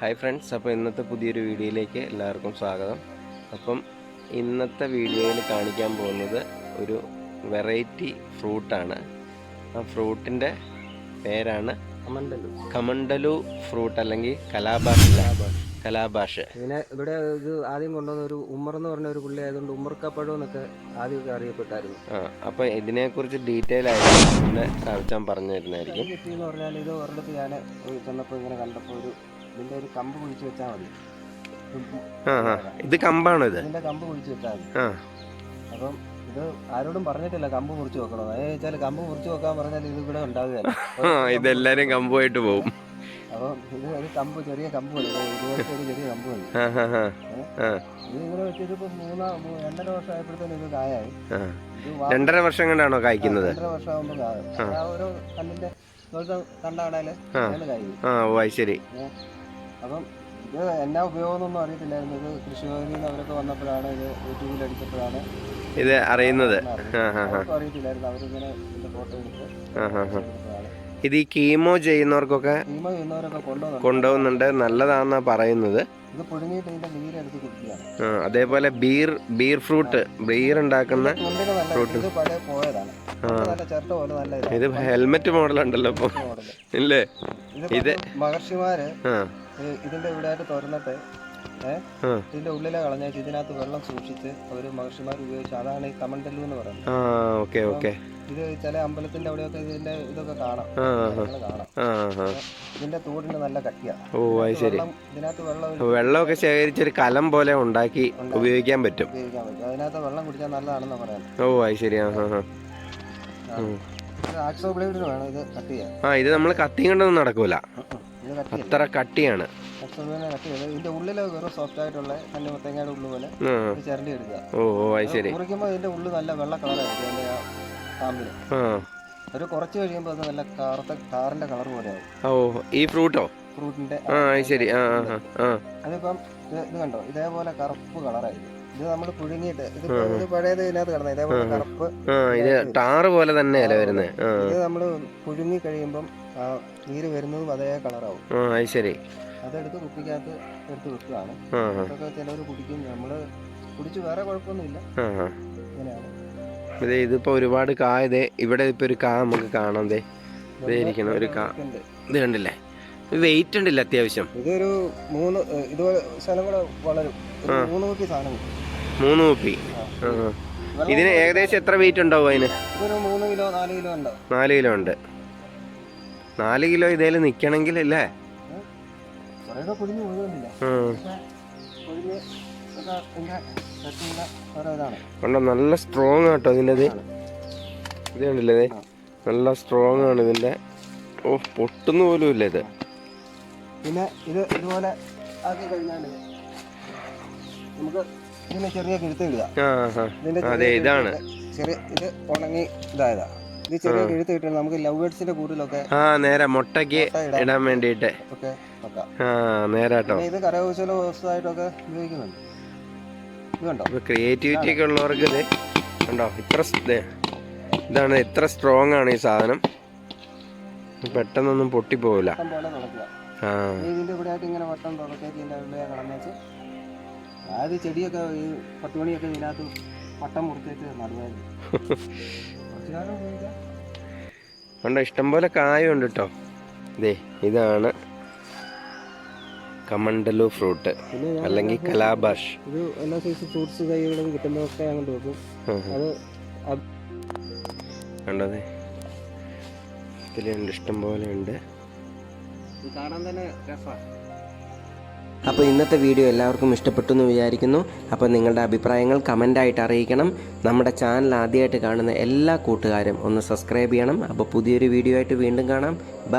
Hi friends അപ്പോൾ ഇന്നത്തെ പുതിയൊരു വീഡിയോയിലേക്ക് എല്ലാവർക്കും സ്വാഗതം. അപ്പം ഇന്നത്തെ വീഡിയോയിൽ കാണിക്കാൻ പോകുന്നത് ഒരു വെറൈറ്റി ഫ്രൂട്ടാണ്. ആ ഫ്രൂട്ടിന്റെ പേരാണ് കമണ്ടലു. കമണ്ടലു ഫ്രൂട്ട് അല്ലെങ്കിൽ കലാഭാഷ. കലാഭാഷ. ഇതിനെ ഇവിടെ ഇത് ആദ്യം കൊണ്ടുവന്ന ഒരു ഉമ്മർ എന്ന് പറഞ്ഞ ഒരു പുള്ളി ആയതുകൊണ്ട് ഉമ്മർക്കപ്പഴം എന്നൊക്കെ ആദ്യമൊക്കെ അറിയപ്പെട്ടായിരുന്നു. ആ അപ്പോൾ ഇതിനെക്കുറിച്ച് ഡീറ്റെയിൽ ആയിട്ട് സാവിച്ചാൻ പറഞ്ഞു തരുന്നതായിരിക്കും. പറഞ്ഞാൽ ഇത് ഒരിടത്ത് ഞാൻ ചെന്നപ്പോൾ ഇങ്ങനെ കണ്ടപ്പോൾ ഒരു ഇതിന്റെ ഒരു കമ്പ് കുഴിച്ചു വെച്ചാൽ മതി. ഇത് കമ്പാണ് ഇത്? ഇതിന്റെ കമ്പ് കുഴിച്ചു വെച്ചാൽ മതി. അപ്പം ഇത് ആരോടും പറഞ്ഞിട്ടില്ല കമ്പ് മുറിച്ച് വെക്കണോ? ഏ വെച്ചാൽ കമ്പ് മുറിച്ച് വെക്കാൻ പറഞ്ഞാൽ ഇത് ഇവിടെ ഉണ്ടാവുകയല്ല. ഇതെല്ലാരും കമ്പുമായിട്ട് പോകും അപ്പം ഇത് ഒരു കമ്പ് ചെറിയ കമ്പ് മതി. ഇതുപോലത്തെ ഒരു ചെറിയ കമ്പ് മതി. ഇത് ഇങ്ങനെ വെച്ചിട്ട് ഇപ്പം മൂന്നാ രണ്ടര വർഷം ആയപ്പോഴത്തേനും ഇത് കായായി രണ്ടര വർഷം കൊണ്ടാണോ കായ്ക്കുന്നത്? രണ്ടര വർഷമാകുമ്പോൾ കായ. ആ. ഒരു കല്ലിന്റെ ആ. അങ്ങനെ കായും ആ ഓ ശരി. അപ്പം ഇത് എന്നാ ഉപയോഗം എന്നൊന്നും അറിയത്തില്ലായിരുന്നു. ഇത് കൃഷിഭവനിൽ നിന്ന് അവരൊക്കെ വന്നപ്പോഴാണ് ഇത് യൂട്യൂബിൽ അടിച്ചപ്പോഴാണ് ഇത് അറിയുന്നത്. അറിയത്തില്ലായിരുന്നു. അവരിങ്ങനെ ഇതിന്റെ ഫോട്ടോ എടുത്ത് ഇത് ഈ കീമോ ചെയ്യുന്നവർക്കൊക്കെ കീമോ ചെയ്യുന്നവരൊക്കെ കൊണ്ടുപോകുന്നുണ്ട് നല്ലതാണെന്നാണ് പറയുന്നത്. ഇത് പുഴുങ്ങിയിട്ട് ഇതിന്റെ കുടിക്കുകയാണ്. അതേപോലെ ബീർ ബീർ ഫ്രൂട്ട് ബീർ ഉണ്ടാക്കുന്ന ഫ്രൂട്ട് നല്ല ഇത് പഴയ പോയതാണ്. ആ. നല്ല ചിരട്ട പോലെ നല്ല ഇത്. ഹെൽമെറ്റ് മോഡൽ ഉണ്ടല്ലോ ഇപ്പൊ ഇല്ലേ? ഇത് ഇത് മഹർഷിമാര് ആ. ഇതിന്റെ ഇവിടെ ആയിട്ട് തുറന്നിട്ട് ഇതിന്റെ ഉള്ളിലെ കളഞ്ഞാൽ ഇതിനകത്ത് വെള്ളം സൂക്ഷിച്ച് അവർ മഹർഷിമാർ ഉപയോഗിച്ച് അതാണ് ഈ കമണ്ടല്ലു എന്ന് പറയുന്നത്. ആ ഇത് ചില അമ്പലത്തിന്റെ അവിടെയൊക്കെ ഇതിന്റെ ഇതൊക്കെ കാണാം. ആ ആ. കാണാം. ആ ആ. ഇതിന്റെ തൂടിന് നല്ല കട്ടിയാണ് ഓ അത് ശരി. വെള്ളം ഇതിനകത്ത് വെള്ളം വെള്ളമൊക്കെ ശേഖരിച്ചൊരു കലം പോലെ ഉണ്ടാക്കി ഉപയോഗിക്കാൻ പറ്റും. ഉപയോഗിക്കാൻ പറ്റും. അതിനകത്ത് വെള്ളം കുടിച്ചാൽ നല്ലതാണെന്ന് പറയാം ഓ അത് ശരി. ആ ആ ആ. ഇത് വേണം ഇത് കട്ട് ആ ഇത് നമ്മൾ കത്തിയും കൊണ്ടൊന്നും നടക്കൂല. അത്ര കട്ടിയാണ്. ഇതിന്റെ ഉള്ളിൽ വെറും സോഫ്റ്റ് ആയിട്ടുള്ള കണ്ണി മുത്തങ്ങയുടെ ഉള്ളു പോലെ ചിരണ്ടി എടുക്കുക. ഓ അത് ശരി. മുറിക്കുമ്പോൾ ഇതിന്റെ ഉള്ളു നല്ല വെള്ള കളറായിരിക്കും അതിന്റെ ആ കാമ്പിന് ഒരു കുറച്ച് കഴിയുമ്പോൾ അത് നല്ല കറുത്ത കാറിന്റെ കളർ പോലെ ആവും. ഓ ഈ ഫ്രൂട്ടോ? ഫ്രൂട്ടിന്റെ ആ ശരി. ആ ആ അതിപ്പം ഇത് കണ്ടോ? ഇതേപോലെ കറുപ്പ് കളറായിരിക്കും ഇത് നമ്മൾ പുഴുങ്ങിയിട്ട് ഇത് ഇത് പഴയത് ഇതിനകത്ത് കിടന്നത്. ഇതേപോലെ കറുപ്പ് ഇത് ടാറ് പോലെ തന്നെയല്ലേ വരുന്നത് ആ. ഇത് നമ്മൾ പുഴുങ്ങി കഴിയുമ്പം നീര് വരുന്നതും അതേ കളറാവും ശരി. അതെടുത്ത് കുപ്പിക്കകത്ത് എടുത്ത് വെക്കുകയാണ്. അതൊക്കെ ചിലവർ കുടിക്കും. നമ്മൾ കുടിച്ച് വേറെ കുഴപ്പമൊന്നുമില്ല. അങ്ങനെയാണ് ഇതിപ്പോ ഒരുപാട് കാ ഇതേ ഇവിടെ ഇപ്പൊ ഒരു കാ നമുക്ക് കാണാം ദേ. ഇരിക്കണം ഒരു കാ. ഇത് കണ്ടില്ലേ? വെയിറ്റ് ഉണ്ടല്ലേ അത്യാവശ്യം? ഇതൊരു മൂന്ന് ഇതുപോലെ സ്ഥലം കൂടെ വളരും. മൂന്ന് കുപ്പി സാധനം മൂന്ന് കുപ്പി. ഇതിന് ഏകദേശം എത്ര വെയിറ്റ് ഉണ്ടാവും അതിന്? മൂന്ന് കിലോ നാല് കിലോ ഉണ്ടാവും. നാല് കിലോ ഉണ്ട്. നാല് കിലോ ഇതേൽ നിക്കണമെങ്കിൽ അല്ലേ? കുറേയൊക്കെ കട്ടിയുള്ള ഓരോ ഇതാണ് കണ്ടോ നല്ല സ്ട്രോങ് ആട്ടോ ഇതിന്റെ ഇത്. ഇത് കണ്ടില്ലേ നല്ല സ്ട്രോങ് ആണ് ഇതിന്റെ. ഓ പൊട്ടുന്ന പോലും ഇല്ല ഇത്. പിന്നെ ഇത് ഇതുപോലെ ആക്കി കഴിഞ്ഞാൽ നമുക്ക് ഇതിനെ ചെറിയ കിഴുത്ത് ഇടുക അതെ ഇതാണ്. ചെറിയ ഇത് ഉണങ്ങി ഇതായതാ. ഇത് ചെറിയ കിഴുത്ത് കിട്ടണം. നമുക്ക് ലവ് ബേർഡ്സിന്റെ കൂട്ടിലൊക്കെ ആ നേരെ മുട്ടയ്ക്ക് ഇടാൻ വേണ്ടിയിട്ട്. ആ നേരാട്ടോ. ഇത് കരകൗശല വ്യവസായമായിട്ടൊക്കെ ഉപയോഗിക്കുന്നുണ്ട്. ഇത് ക്രിയേറ്റിവിറ്റി ഒക്കെ ഉള്ളവർക്ക് ഇത് കണ്ടോ? ഇത്ര ഇതാണ് ഇത്ര സ്ട്രോങ് ആണ് ഈ സാധനം. പെട്ടെന്നൊന്നും പൊട്ടിപ്പോവില്ല. ഇതിന്റെ ഇവിടെ ആയിട്ട് ഇങ്ങനെ വട്ടം തുറക്കേറ്റ് ഇതിന്റെ ഉള്ളിൽ കളഞ്ഞേച്ച് ആദ്യം ചെടിയൊക്കെ ഈ പത്ത് മണിയൊക്കെ ഇതിനകത്ത് വട്ടം നടുവായിരുന്നു. ഇഷ്ടംപോലെ കായുണ്ട് കേട്ടോ ദേ ഇതാണ് കമണ്ടലു ഫ്രൂട്ട് അല്ലെങ്കിൽ കലാബാഷ്. ഇത് എല്ലാ സൈസ് ഫ്രൂട്ട്സ് തൈകളും കിട്ടുന്നതൊക്കെ അങ്ങോട്ട് വെക്കും അത് കണ്ടോ ഇതിലുണ്ട് ഇഷ്ടം പോലെ ഉണ്ട്. കാണാൻ തന്നെ രസമാണ് അപ്പോൾ ഇന്നത്തെ വീഡിയോ എല്ലാവർക്കും ഇഷ്ടപ്പെട്ടു എന്ന് വിചാരിക്കുന്നു. അപ്പോൾ നിങ്ങളുടെ അഭിപ്രായങ്ങൾ കമന്റായിട്ട് അറിയിക്കണം. നമ്മുടെ ചാനൽ ആദ്യമായിട്ട് കാണുന്ന എല്ലാ കൂട്ടുകാരും ഒന്ന് സബ്സ്ക്രൈബ് ചെയ്യണം. അപ്പോൾ പുതിയൊരു വീഡിയോ ആയിട്ട് വീണ്ടും കാണാം.